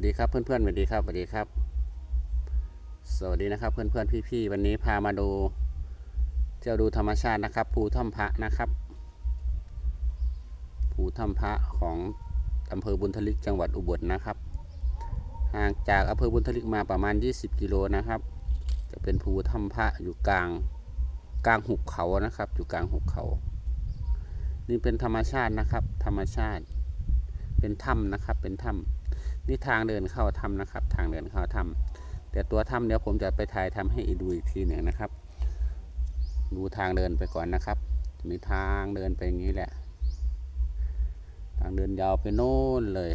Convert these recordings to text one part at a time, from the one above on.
สดีครับเพื่อนๆสวัสดีครับสวัสดีครับ สวัสดีนะครับเพื่อนๆพี่ๆวันนี้พามาดูเที่ยวดูธรรมชาตินะครับภูถ้ำพระนะครับภูถ้ำพระของอำเภอบุญทลิกจังหวัดอุบลนะครับ ห่างจากอำเภอบุญทลิกมาประมาณ 20 กิโลนะครับ จะเป็นภูถ้ำพระอยู่กลางกลางหุบเขานะครับ อยู่กลางหุบเขา นี่เป็นธรรมชาตินะครับ ธรรมชาติ เป็นถ้ำนะครับเป็นถ้ำ นี่ทางเดินเข้าถ้ำนะครับ ทางเดินเข้าถ้ำแต่ตัวถ้ำเดี๋ยวผมจะไปถ่ายทำให้ดูอีกทีหนึ่งนะครับ ดูทางเดินไปก่อนนะครับ มีทางเดินไปอย่างนี้แหละ ทางเดินยาวไปโน่นเลย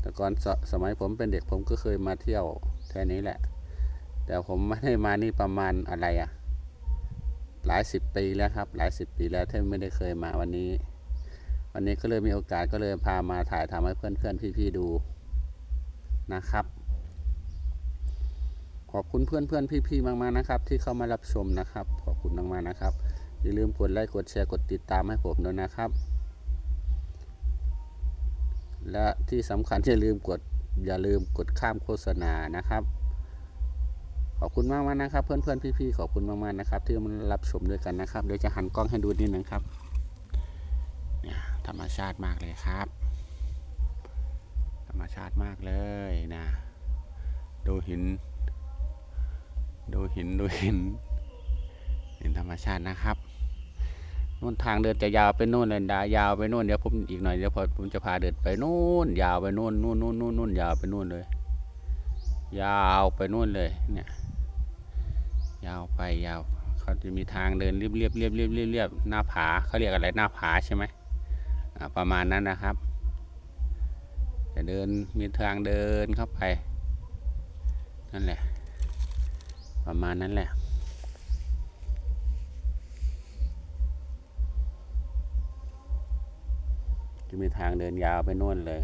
แต่ก่อนสสมัยผมเป็นเด็กผมก็เคยมาเที่ยวแค่นี้แหละ แต่ผมไม่ได้มานี่ประมาณอะไรอะหลายสิบปีแล้วครับ หลายสิบปีแล้วที่ไม่ได้เคยมาวันนี้ วันนี้ก็เลยมีโอกาสก็เลยพามาถ่ายทำให้เพื่อนเพื่อนๆพี่ๆดูนะครับ ขอบคุณเพื่อนเพื่อนๆพี่ๆมากๆนะครับ ที่เข้ามารับชมนะครับ ขอบคุณมากๆนะครับ อย่าลืมกดไลค์กดแชร์กดติดตามให้ผมด้วยนะครับ และที่สำคัญอย่าลืมกดอย่าลืมกดข้ามโฆษณานะครับ ขอบคุณมากมากๆนะครับ เพื่อนเพื่อนพี่ๆขอบคุณมากมากๆนะครับ ที่มารับชมด้วยกันนะครับ เดี๋ยวจะหันกล้องให้ดูนิดนึงครับ ธรรมชาติมากเลยครับ ธรรมชาติมากเลยนะ ดูหิน ดูหินดูหินเห็นธรรมชาตินะครับนู่นทางเดินจะยาวไปนู่นเลยดายาวไปนู่นเดี๋ยวผมอีกหน่อยเดี๋ยวผมจะพาเดินไปนู่น ยาวไปนู่นนู่นนู่นนู่นนู่นยาวไปนู่นเลย ยาวไปนู่นเลยเนี่ยยาวไปยาวเขาจะมีทางเดินเรียบเรียบเรียบเรียบเรียบเรียบหน้าผาเขาเรียกอะไรหน้าผาใช่ไหม ประมาณนั้นนะครับ จะเดินมีทางเดินเข้าไป นั่นแหละ ประมาณนั้นแหละจะมีทางเดินยาวไปนู่นเลย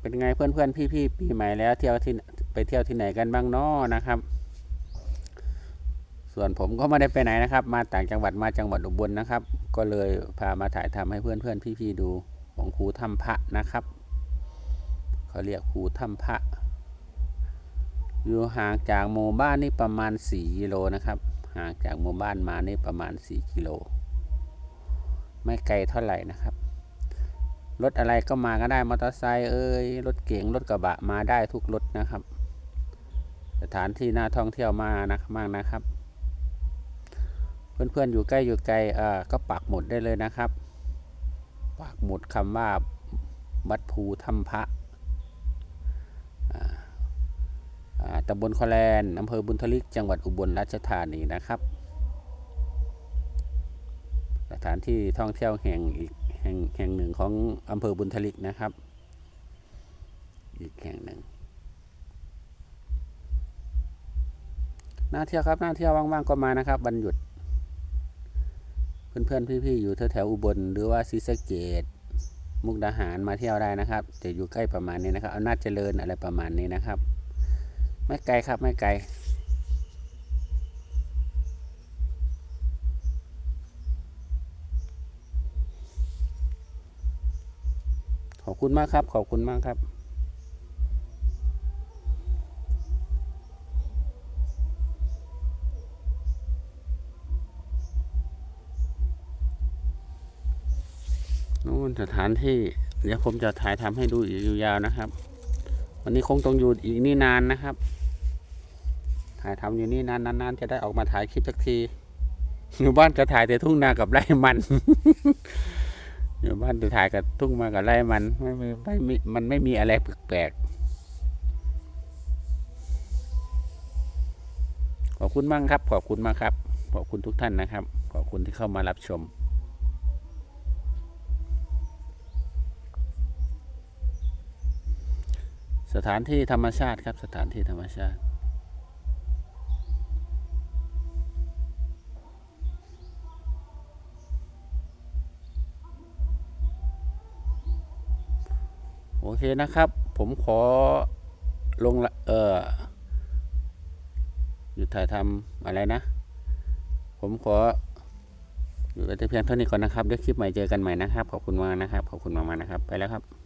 เป็นไงเพื่อนเพื่อนพี่พี่ปีใหม่แล้วเที่ยวที่ไปเที่ยวที่ไหนกันบ้างน้อนะครับ ส่วนผมก็ไม่ได้ไปไหนนะครับ มาต่างจังหวัดมาจังหวัดอุบลนะครับ ก็เลยพามาถ่ายทำให้เพื่อนเพื่อนพี่พี่ๆดูของครูถ้ำพระนะครับเขาเรียกครูถ้ำพระอยู่ห่างจากหมู่บ้านนี่ประมาณ 4 กิโลนะครับห่างจากหมู่บ้านมานี่ประมาณ 4 กิโล ไม่ไกลเท่าไหร่นะครับ รถอะไรก็มาก็ได้มอเตอร์ไซค์เอ้ยรถเก๋งรถกระบะมาได้ทุกรถนะครับ สถานที่น่าท่องเที่ยวมานะมากนะครับ เพื่อนๆอยู่ใกล้อยู่ไกลอ่อก็ปักหมุดได้เลยนะครับปักหมุดคำว่าวัดภูถ้ำพระตำบลคอแลนอำเภอบุญทลิก จังหวัดอุบลราชธานีนะครับ สถานที่ท่องเที่ยวแห่งอีกแห่งแห่งหนึ่งของอำเภอบุญทลิกนะครับ อีกแห่งหนึ่งน่าเที่ยวครับน่าเที่ยวว่างๆก็มานะครับวันหยุด เพื่อนๆพี่ๆอยู่แถวๆอุบลหรือว่าศรีสะเกดมุกดาหารมาเที่ยวได้นะครับจะอยู่ใกล้ประมาณนี้นะครับอำนาจเจริญอะไรประมาณนี้นะครับ ไม่ไกลครับไม่ไกลขอบคุณมากครับ ขอบคุณมากครับ นู่นสถานที่ เดี๋ยวผมจะถ่ายทำให้ดูอีกยาวๆนะครับ วันนี้คงต้องอยู่อีกนี่นานนะครับ ถ่ายทำอยู่นี่นานนานๆจะได้ออกมาถ่ายคลิปสักที อยู่บ้านก็ถ่ายแต่ทุ่งนากับไร่มัน อยู่บ้านจะถ่ายกับทุ่งมากับไร่มันไม่มีไม่มีมันไม่มีอะไรแปลกๆขอบคุณมากครับ ขอบคุณมากครับ ขอบคุณทุกท่านนะครับ ขอบคุณที่เข้ามารับชม สถานที่ธรรมชาติครับ สถานที่ธรรมชาติโอเคนะครับ ผมขอลงเออหยุดถ่ายทำอะไรนะ ผมขออยู่แต่เพียงเท่านี้ก่อนนะครับเดี๋ยวคลิปใหม่เจอกันใหม่นะครับ ขอบคุณมากนะครับ ขอบคุณมากๆนะครับ ไปแล้วครับ